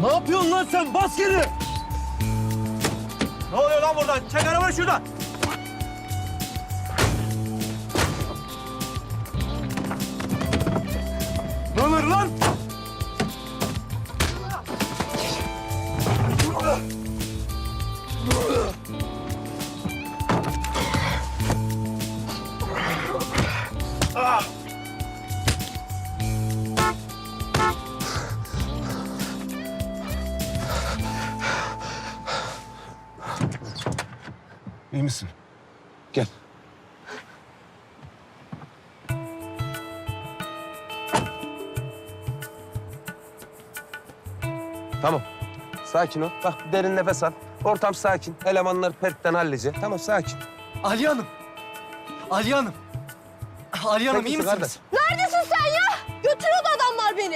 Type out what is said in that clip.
Ne yapıyorsun lan sen? Bas geri! Ne oluyor lan buradan? Çek arabayı şuradan! Ne olur lan? İyi misin? Gel. Tamam. Sakin ol. Bak derin nefes al. Ortam sakin. Elemanlar pertten hallice. Tamam sakin. Ali Hanım. Ali Hanım. Ali Hanım iyi misiniz?